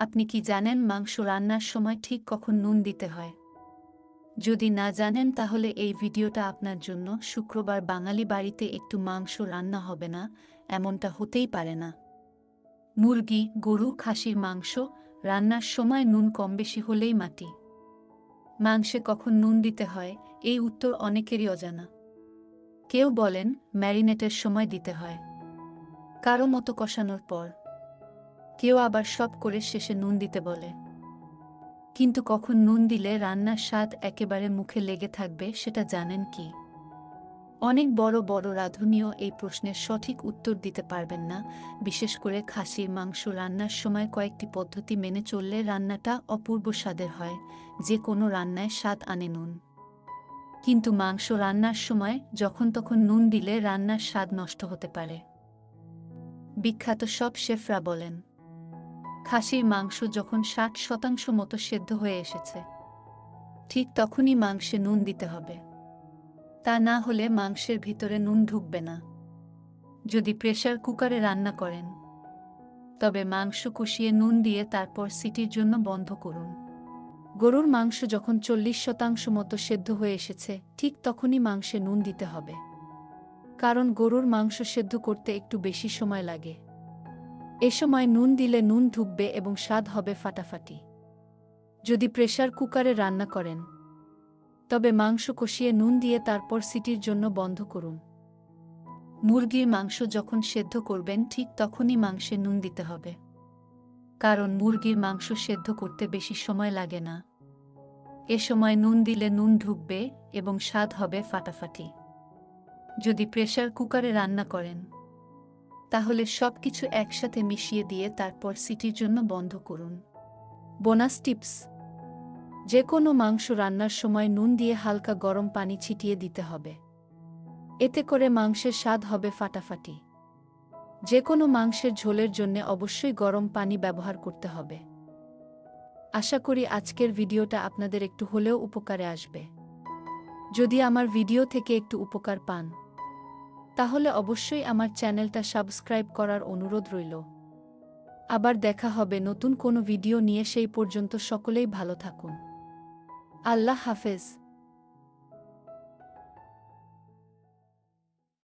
আপনি কি জানেন মাংস রান্নার সময় ঠিক কখন নুন দিতে হয়? যদি না জানেন তাহলে এই ভিডিওটা আপনার জন্য শুক্রবার বাঙালি বাড়িতে একটু মাংস রান্না হবে না, এমনটা হতেই পারে না। মুরগি, গরু, খাসির মাংস রান্নার সময় নুন কম বেশি হলেই মাটি। মাংসে কখন নুন দিতে হয়, এই উত্তর অনেকেরই অজানা। কেউ বলেন ম্যারিনেটের সময় দিতে হয়। কারও মতো কষানোর পর। কেউ আবার সব করে শেষে নুন দিতে বলে। কিন্তু কখন নুন দিলে রান্নার স্বাদ একেবারে মুখে লেগে থাকবে সেটা জানেন কি? অনেক বড় বড় রাঁধুনিও এই প্রশ্নের সঠিক উত্তর দিতে পারবেন না, বিশেষ করে খাসির মাংস রান্নার সময় কয়েকটি পদ্ধতি মেনে চললে রান্নাটা অপূর্ব স্বাদের হয়, যে কোনো রান্নায় স্বাদ আনে নুন। কিন্তু মাংস রান্নার সময় যখন তখন নুন দিলে রান্নার স্বাদ নষ্ট হতে পারে। বিখ্যাত সব শেফরা বলেন খাসির মাংস যখন ষাট শতাংশ মতো সেদ্ধ হয়ে এসেছে, ঠিক তখনই মাংসে নুন দিতে হবে। তা না হলে মাংসের ভিতরে নুন ঢুকবে না। যদি প্রেশার কুকারে রান্না করেন, তবে মাংস কষিয়ে নুন দিয়ে তারপর সিটির জন্য বন্ধ করুন। গরুর মাংস যখন চল্লিশ শতাংশ মতো সেদ্ধ হয়ে এসেছে, ঠিক তখনই মাংসে নুন দিতে হবে। কারণ গরুর মাংস সেদ্ধ করতে একটু বেশি সময় লাগে। এ সময় নুন দিলে নুন ঢুকবে এবং স্বাদ হবে ফাটাফাটি। যদি প্রেশার কুকারে রান্না করেন, তবে মাংস কষিয়ে নুন দিয়ে তারপর সিটির জন্য বন্ধ করুন। মুরগির মাংস যখন সেদ্ধ করবেন, ঠিক তখনই মাংসে নুন দিতে হবে। কারণ মুরগির মাংস সেদ্ধ করতে বেশি সময় লাগে না। এ সময় নুন দিলে নুন ঢুকবে এবং স্বাদ হবে ফাটাফাটি। যদি প্রেশার কুকারে রান্না করেন তাহলে সব কিছু একসাথে মিশিয়ে দিয়ে তারপর সিটির জন্য বন্ধ করুন। বোনাস টিপস যে কোনো মাংস রান্নার সময় নুন দিয়ে হালকা গরম পানি ছিটিয়ে দিতে হবে। এতে করে মাংসের স্বাদ হবে ফাটাফাটি। যে কোনো মাংসের ঝোলের জন্য অবশ্যই গরম পানি ব্যবহার করতে হবে। আশা করি আজকের ভিডিওটা আপনাদের একটু হলেও উপকারে আসবে। যদি আমার ভিডিও থেকে একটু উপকার পান তাহলে অবশ্যই আমার চ্যানেলটা সাবস্ক্রাইব করার অনুরোধ রইল। আবার দেখা হবে নতুন কোনো ভিডিও নিয়ে, সেই পর্যন্ত সকলেই ভালো থাকুন। আল্লাহ হাফেজ।